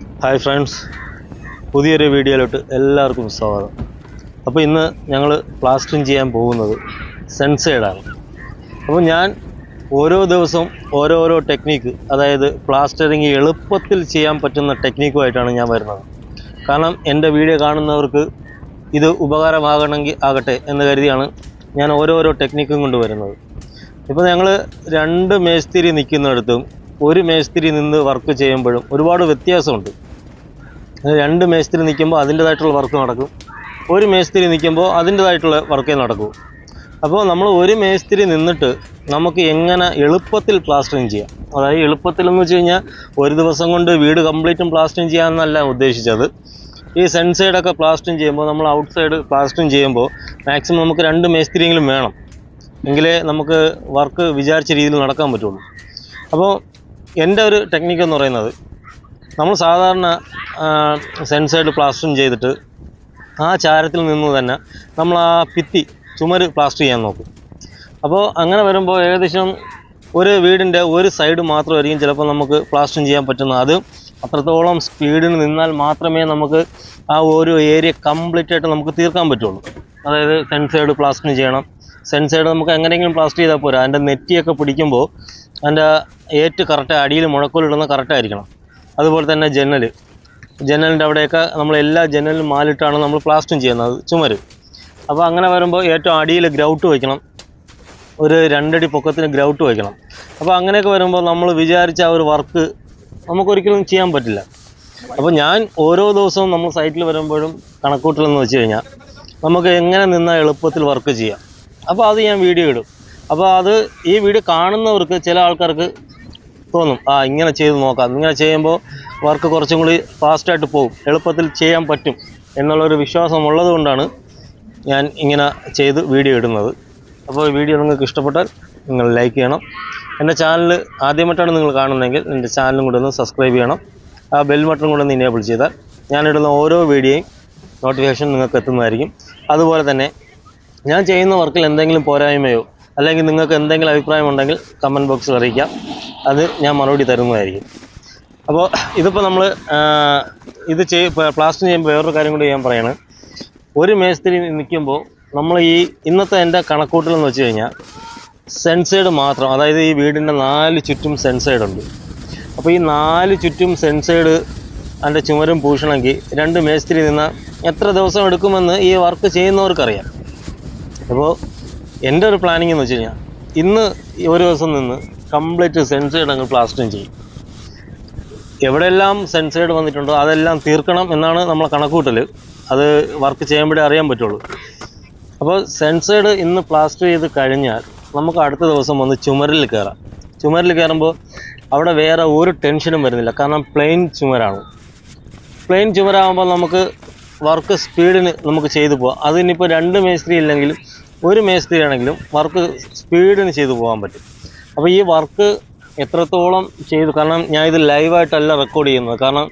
Hi friends. പുതിയൊരു വീഡിയോയിലോട്ട് എല്ലാവർക്കും സ്വാഗതം. അപ്പോൾ ഇന്ന് ഞങ്ങൾ പ്ലാസ്റ്ററിങ് ചെയ്യാൻ പോകുന്നത് സെൻസൈഡാണ് അപ്പോൾ ഞാൻ ഓരോ ദിവസവും ഓരോരോ ടെക്നീക്ക് അതായത് പ്ലാസ്റ്ററിങ് എളുപ്പത്തിൽ ചെയ്യാൻ പറ്റുന്ന ടെക്നീക്കുമായിട്ടാണ് ഞാൻ വരുന്നത്. കാരണം എന്റെ വീഡിയോ കാണുന്നവർക്ക് ഇത് ഉപകാരമാകണമെങ്കിൽ ആകട്ടെ എന്ന് കരുതിയാണ് ഞാൻ ഓരോരോ ടെക്നിക്കും കൊണ്ടുവരുന്നത് ഇപ്പോൾ ഞങ്ങൾ രണ്ട് മേസ്തിരി നിൽക്കുന്നിടത്തും ഒരു മേസ്തിരി നിന്ന് വർക്ക് ചെയ്യുമ്പോഴും ഒരുപാട് വ്യത്യാസമുണ്ട്. രണ്ട് മേസ്തിരി നിൽക്കുമ്പോൾ അതിന്റേതായിട്ടുള്ള വർക്ക് നടക്കും. ഒരു മേസ്തിരി നിൽക്കുമ്പോൾ അതിന്റേതായിട്ടുള്ള വർക്കേ നടക്കൂ. അപ്പോൾ നമ്മൾ ഒരു മേസ്തിരി നിന്നിട്ട് നമുക്ക് എങ്ങനെ എളുപ്പത്തിൽ പ്ലാസ്റ്ററിങ് ചെയ്യാം? അതായത് എളുപ്പത്തിൽ എന്ന് വെച്ച് കഴിഞ്ഞാൽ ഒരു ദിവസം കൊണ്ട് വീട് കംപ്ലീറ്റും പ്ലാസ്റ്ററിങ് ചെയ്യാമെന്നല്ല ഉദ്ദേശിച്ചത്. ഈ സെൻസൈഡൊക്കെ പ്ലാസ്റ്ററിങ് ചെയ്യുമ്പോൾ നമ്മൾ ഔട്ട് സൈഡ് പ്ലാസ്റ്ററിങ് ചെയ്യുമ്പോൾ മാക്സിമം നമുക്ക് രണ്ട് മേസ്തിരിയെങ്കിലും വേണം. എങ്കിലേ നമുക്ക് വർക്ക് വിചാരിച്ച രീതിയിൽ നടക്കാൻ പറ്റുള്ളൂ. അപ്പോൾ എന്റെ ഒരു ടെക്നിക്ക് എന്ന് പറയുന്നത് നമ്മൾ സാധാരണ സെൻസൈഡ് പ്ലാസ്റ്ററിങ് ചെയ്തിട്ട് ആ ചാരത്തിൽ നിന്ന് തന്നെ നമ്മൾ ആ ഭിത്തി ചുമര് പ്ലാസ്റ്റർ ചെയ്യാൻ നോക്കും. അപ്പോൾ അങ്ങനെ വരുമ്പോൾ ഏകദേശം ഒരു വീടിന്റെ ഒരു സൈഡ് മാത്രമായിരിക്കും ചിലപ്പോൾ നമുക്ക് പ്ലാസ്റ്ററിങ് ചെയ്യാൻ പറ്റുന്നത്. അത് അത്രത്തോളം സ്പീഡിന് നിന്നാൽ മാത്രമേ നമുക്ക് ആ ഒരു ഏരിയ കംപ്ലീറ്റ് ആയിട്ട് നമുക്ക് തീർക്കാൻ പറ്റുള്ളൂ. അതായത് സെൻസൈഡ് പ്ലാസ്റ്ററിങ് ചെയ്യണം. സെൻസൈഡ് നമുക്ക് എങ്ങനെയെങ്കിലും പ്ലാസ്റ്റർ ചെയ്താൽ പോരാ. അതിന്റെ നെറ്റിയൊക്കെ പിടിക്കുമ്പോൾ അതിന്റെ ഏറ്റ് കറക്റ്റ് അടിയിൽ മുഴക്കോലിടുന്ന കറക്റ്റായിരിക്കണം അതുപോലെ തന്നെ ജനൽ ജനലിന്റെ അവിടെയൊക്കെ നമ്മൾ എല്ലാ ജനലിലും മാലിട്ടാണ് നമ്മൾ പ്ലാസ്റ്റും ചെയ്യുന്നത്. ചുമര്. അപ്പോൾ അങ്ങനെ വരുമ്പോൾ ഏറ്റവും അടിയിൽ ഗ്രൗട്ട് വയ്ക്കണം. ഒരു രണ്ടടി പൊക്കത്തിന് ഗ്രൗട്ട് വയ്ക്കണം. അപ്പോൾ അങ്ങനെയൊക്കെ വരുമ്പോൾ നമ്മൾ വിചാരിച്ച ആ ഒരു വർക്ക് നമുക്കൊരിക്കലും ചെയ്യാൻ പറ്റില്ല. അപ്പോൾ ഞാൻ ഓരോ ദിവസവും നമ്മൾ സൈറ്റിൽ വരുമ്പോഴും കണക്കൂട്ടലെന്ന് വെച്ച് കഴിഞ്ഞാൽ നമുക്ക് എങ്ങനെ നിന്നാൽ എളുപ്പത്തിൽ വർക്ക് ചെയ്യാം? അപ്പോൾ അത് ഞാൻ വീഡിയോ ഇടും. അപ്പോൾ അത് ഈ വീഡിയോ കാണുന്നവർക്ക് ചില ആൾക്കാർക്ക് തോന്നും ആ ഇങ്ങനെ ചെയ്ത് നോക്കാം. ഇങ്ങനെ ചെയ്യുമ്പോൾ വർക്ക് കുറച്ചും കൂടി ഫാസ്റ്റായിട്ട് പോകും എളുപ്പത്തിൽ ചെയ്യാൻ പറ്റും. എന്നുള്ളൊരു വിശ്വാസം ഉള്ളതുകൊണ്ടാണ് ഞാൻ ഇങ്ങനെ ചെയ്ത് വീഡിയോ ഇടുന്നത്. അപ്പോൾ വീഡിയോ നിങ്ങൾക്ക് ഇഷ്ടപ്പെട്ടാൽ നിങ്ങൾ ലൈക്ക് ചെയ്യണം. എന്റെ ചാനൽ ആദ്യമായിട്ടാണ് നിങ്ങൾ കാണുന്നതെങ്കിൽ എന്റെ ചാനലും കൂടെ ഒന്ന് സബ്സ്ക്രൈബ് ചെയ്യണം. ആ ബെൽ ബട്ടൺ കൂടെ ഒന്ന് ഇനേബിൾ ചെയ്താൽ ഞാനിടുന്ന ഓരോ വീഡിയോയും നോട്ടിഫിക്കേഷൻ നിങ്ങൾക്ക് എത്തുന്നതായിരിക്കും. അതുപോലെ തന്നെ ഞാൻ ചെയ്യുന്ന വർക്കിൽ എന്തെങ്കിലും പോരായ്മയോ അല്ലെങ്കിൽ നിങ്ങൾക്ക് എന്തെങ്കിലും അഭിപ്രായം ഉണ്ടെങ്കിൽ കമന്റ് ബോക്സിൽ അറിയിക്കാം. അത് ഞാൻ മറുപടി തരുന്നതായിരിക്കും. അപ്പോൾ ഇതിപ്പോൾ നമ്മൾ ഇത് ചെയ് പ്ലാസ്റ്റർ ചെയ്യുമ്പോൾ വേറൊരു കാര്യം കൂടി ഞാൻ പറയണം. ഒരു മേസ്തിരി നിൽക്കുമ്പോൾ നമ്മൾ ഈ ഇന്നത്തെ എന്റെ കണക്കൂട്ടൽ എന്ന് വെച്ച് കഴിഞ്ഞാൽ സെൻസൈഡ് മാത്രം അതായത് ഈ വീടിന്റെ നാല് ചുറ്റും സെൻസൈഡ് ഉണ്ട്. അപ്പോൾ ഈ നാല് ചുറ്റും സെൻസൈഡ് അതിന്റെ ചുമരും പൂഷണമെങ്കിൽ രണ്ട് മേസ്തിരി നിന്നാൽ എത്ര ദിവസം എടുക്കുമെന്ന് ഈ വർക്ക് ചെയ്യുന്നവർക്കറിയാം. അപ്പോൾ എന്റെ ഒരു പ്ലാനിങ് എന്ന് വെച്ച് കഴിഞ്ഞാൽ ഇന്ന് ഒരു ദിവസം നിന്ന് കംപ്ലീറ്റ് സെൻസൈഡ് അങ്ങ് പ്ലാസ്റ്ററിങ് ചെയ്യും. എവിടെയെല്ലാം സെൻസൈഡ് വന്നിട്ടുണ്ടോ അതെല്ലാം തീർക്കണം എന്നാണ് നമ്മൾ കണക്കൂട്ടൽ അത് വർക്ക് ചെയ്യുമ്പോഴേ അറിയാൻ പറ്റുള്ളൂ. അപ്പോൾ സെൻസൈഡ് ഇന്ന് പ്ലാസ്റ്റർ ചെയ്ത് കഴിഞ്ഞാൽ നമുക്ക് അടുത്ത ദിവസം വന്ന് ചുമരിൽ കയറാം. ചുമരിൽ കയറുമ്പോൾ അവിടെ വേറെ ഒരു ടെൻഷനും വരുന്നില്ല. കാരണം പ്ലെയിൻ ചുമരാണ്. പ്ലെയിൻ ചുമരാകുമ്പോൾ നമുക്ക് വർക്ക് സ്പീഡിന് നമുക്ക് ചെയ്തു പോകാം അതിനിപ്പോൾ രണ്ട് മേസ്ത്രി ഇല്ലെങ്കിലും ഒരു മേസ്ത്രി ആണെങ്കിലും വർക്ക് സ്പീഡിന് ചെയ്തു പോകാൻ പറ്റും. അപ്പോൾ ഈ വർക്ക് എത്രത്തോളം ചെയ്തു കാരണം ഞാൻ ഇത് ലൈവായിട്ടല്ല റെക്കോർഡ് ചെയ്യുന്നത്. കാരണം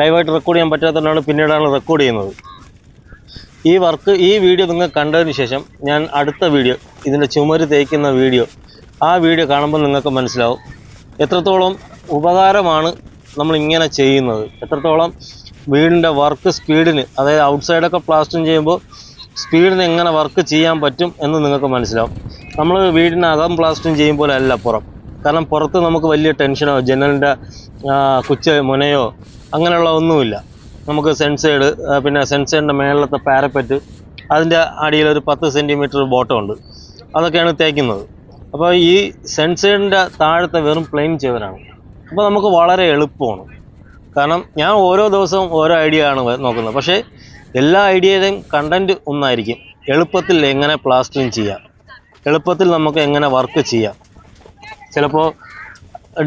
ലൈവായിട്ട് റെക്കോർഡ് ചെയ്യാൻ പറ്റാത്തതുകൊണ്ടാണ് പിന്നീടാണ് റെക്കോർഡ് ചെയ്യുന്നത്. ഈ വർക്ക് ഈ വീഡിയോ നിങ്ങൾ കണ്ടതിന് ശേഷം ഞാൻ അടുത്ത വീഡിയോ ഇതിന്റെ ചുമര് തേക്കുന്ന വീഡിയോ ആ വീഡിയോ കാണുമ്പോൾ നിങ്ങൾക്ക് മനസ്സിലാവും. എത്രത്തോളം ഉപകാരമാണ് നമ്മൾ ഇങ്ങനെ ചെയ്യുന്നത്. എത്രത്തോളം വീടിന്റെ വർക്ക് സ്പീഡിന് അതായത് ഔട്ട്സൈഡൊക്കെ പ്ലാസ്റ്ററിങ് ചെയ്യുമ്പോൾ സ്പീഡിന് എങ്ങനെ വർക്ക് ചെയ്യാൻ പറ്റും എന്ന് നിങ്ങൾക്ക് മനസ്സിലാവും. നമ്മൾ വീടിനകം പ്ലാസ്റ്ററിങ് ചെയ്യും പോലെ അല്ല പുറം. കാരണം പുറത്ത് നമുക്ക് വലിയ ടെൻഷനോ ജനലിന്റെ കുച്ച മുനയോ അങ്ങനെയുള്ള ഒന്നുമില്ല. നമുക്ക് സെൻസൈഡ് പിന്നെ സെൻസൈഡിന്റെ മേളിലത്തെ പാരപ്പറ്റ് അതിന്റെ അടിയിൽ ഒരു പത്ത് സെന്റിമീറ്റർ ബോട്ടം ഉണ്ട്. അതൊക്കെയാണ് തേക്കുന്നത്. അപ്പോൾ ഈ സെൻസൈഡിന്റെ താഴത്തെ വെറും പ്ലെയിൻ ചുവരാണ്. അപ്പോൾ നമുക്ക് വളരെ എളുപ്പമാണ്. കാരണം ഞാൻ ഓരോ ദിവസവും ഓരോ ഐഡിയ ആണ് നോക്കുന്നത്. പക്ഷേ എല്ലാ ഐഡിയയുടെയും കണ്ടന്റ് ഒന്നായിരിക്കും. എളുപ്പത്തിൽ എങ്ങനെ പ്ലാസ്റ്ററിങ് ചെയ്യാം? എളുപ്പത്തിൽ നമുക്ക് എങ്ങനെ വർക്ക് ചെയ്യാം? ചിലപ്പോൾ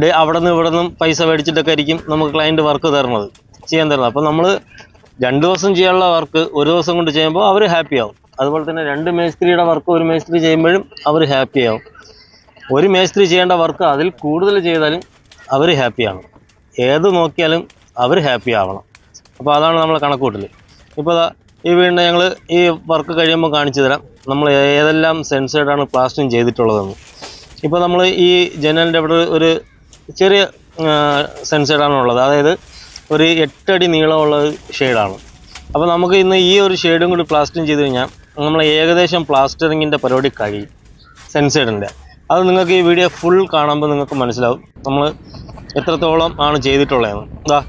ഡേ അവിടെ നിന്ന് ഇവിടെ നിന്നും പൈസ മേടിച്ചിട്ടൊക്കെ ആയിരിക്കും നമുക്ക് ക്ലയന്റ് വർക്ക് തരുന്നത് ചെയ്യാൻ തരുന്നത്. അപ്പോൾ നമ്മൾ രണ്ട് ദിവസം ചെയ്യാനുള്ള വർക്ക് ഒരു ദിവസം കൊണ്ട് ചെയ്യുമ്പോൾ അവർ ഹാപ്പി ആവും. അതുപോലെ തന്നെ രണ്ട് മേസ്ത്രിയുടെ വർക്ക് ഒരു മേസ്ത്രി ചെയ്യുമ്പോഴും അവർ ഹാപ്പി ആവും. ഒരു മേസ്ത്രി ചെയ്യേണ്ട വർക്ക് അതിൽ കൂടുതൽ ചെയ്താലും അവർ ഹാപ്പിയാണ് ഏത് നോക്കിയാലും അവർ ഹാപ്പി ആവണം. അപ്പോൾ അതാണ് നമ്മൾ കണക്കൂട്ടൽ ഇപ്പോൾ ഈ വീണ്ടും ഞങ്ങൾ ഈ വർക്ക് കഴിയുമ്പോൾ കാണിച്ചു തരാം. നമ്മൾ ഏതെല്ലാം സെൻസേഡാണ് പ്ലാസ്റ്റിങ് ചെയ്തിട്ടുള്ളതെന്ന്. ഇപ്പോൾ നമ്മൾ ഈ ജനലിന്റെ അവിടെ ഒരു ചെറിയ സെൻസേഡാണ് ഉള്ളത്. അതായത് ഒരു എട്ടടി നീളമുള്ള ഷെയ്ഡാണ് അപ്പോൾ നമുക്ക് ഇന്ന് ഈ ഒരു ഷെയ്ഡും കൂടി പ്ലാസ്റ്ററിങ് ചെയ്ത് കഴിഞ്ഞാൽ നമ്മൾ ഏകദേശം പ്ലാസ്റ്ററിങ്ങിന്റെ പരിപാടി കഴിയും സെൻസൈഡിന്റെ അത് നിങ്ങൾക്ക് ഈ വീഡിയോ ഫുൾ കാണുമ്പോൾ നിങ്ങൾക്ക് മനസ്സിലാവും. നമ്മൾ എത്രത്തോളം ആണ് ചെയ്തിട്ടുള്ളതെന്ന്. ഇതാ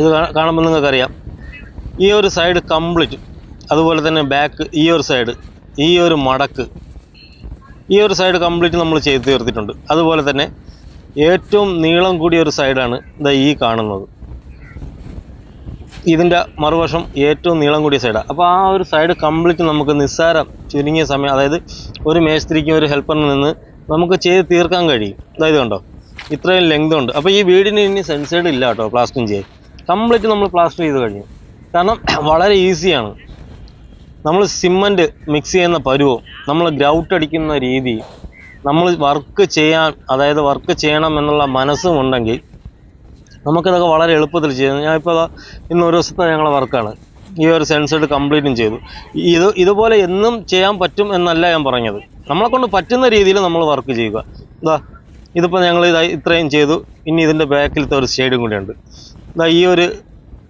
ഇത് കാണുമ്പോൾ നിങ്ങൾക്കറിയാം. ഈ ഒരു സൈഡ് കംപ്ലീറ്റ് അതുപോലെ തന്നെ ബാക്ക് ഈ ഒരു സൈഡ് ഈ ഒരു മടക്ക്. ഈ ഒരു സൈഡ് കംപ്ലീറ്റ് നമ്മൾ ചെയ്ത് തീർത്തിട്ടുണ്ട്. അതുപോലെ തന്നെ ഏറ്റവും നീളം കൂടിയ ഒരു സൈഡാണ് ഇതാ ഈ കാണുന്നത്. ഇതിന്റെ മറുവശം ഏറ്റവും നീളം കൂടിയ സൈഡാണ് അപ്പോൾ ആ ഒരു സൈഡ് കംപ്ലീറ്റ് നമുക്ക് നിസ്സാരം ചുരുങ്ങിയ സമയം അതായത് ഒരു മേസ്ത്രിക്കും ഒരു ഹെൽപ്പറിന് നിന്ന് നമുക്ക് ചെയ്ത് തീർക്കാൻ കഴിയും. അതായത് കണ്ടോ? ഇത്രയും ലെങ്ത് ഉണ്ട്. അപ്പോൾ ഈ വീടിന് ഇനി സെൻസൈഡ് ഇല്ല കേട്ടോ പ്ലാസ്റ്ററിങ് ചെയ്യാൻ. കംപ്ലീറ്റ് നമ്മൾ പ്ലാസ്റ്റർ ചെയ്ത് കഴിഞ്ഞു. കാരണം വളരെ ഈസിയാണ്. നമ്മൾ സിമന്റ് മിക്സ് ചെയ്യുന്ന പരുവോ നമ്മൾ ഗ്രൗട്ട് അടിക്കുന്ന രീതി നമ്മൾ വർക്ക് ചെയ്യാൻ അതായത് വർക്ക് ചെയ്യണം എന്നുള്ള മനസ്സും ഉണ്ടെങ്കിൽ നമുക്കിതൊക്കെ വളരെ എളുപ്പത്തിൽ ചെയ്യാം. ഞാനിപ്പോൾ ഇന്ന് ഒരു ദിവസത്തെ ഞങ്ങളെ വർക്കാണ് ഈ ഒരു സെൻസഡ് കംപ്ലീറ്റും ചെയ്തു. ഇത് ഇതുപോലെ എന്നും ചെയ്യാൻ പറ്റും എന്നല്ല ഞാൻ പറഞ്ഞത്. നമ്മളെ കൊണ്ട് പറ്റുന്ന രീതിയിൽ നമ്മൾ വർക്ക് ചെയ്യുക. ഇതാ ഇതിപ്പോൾ ഞങ്ങൾ ഇതായി ഇത്രയും ചെയ്തു. ഇനി ഇതിന്റെ ബാക്കിലത്തെ ഒരു ഷെയ്ഡും കൂടിയുണ്ട് ഈ ഒരു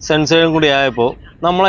സെൻസേഷൻ കൂടി ആയപ്പോൾ നമ്മളെ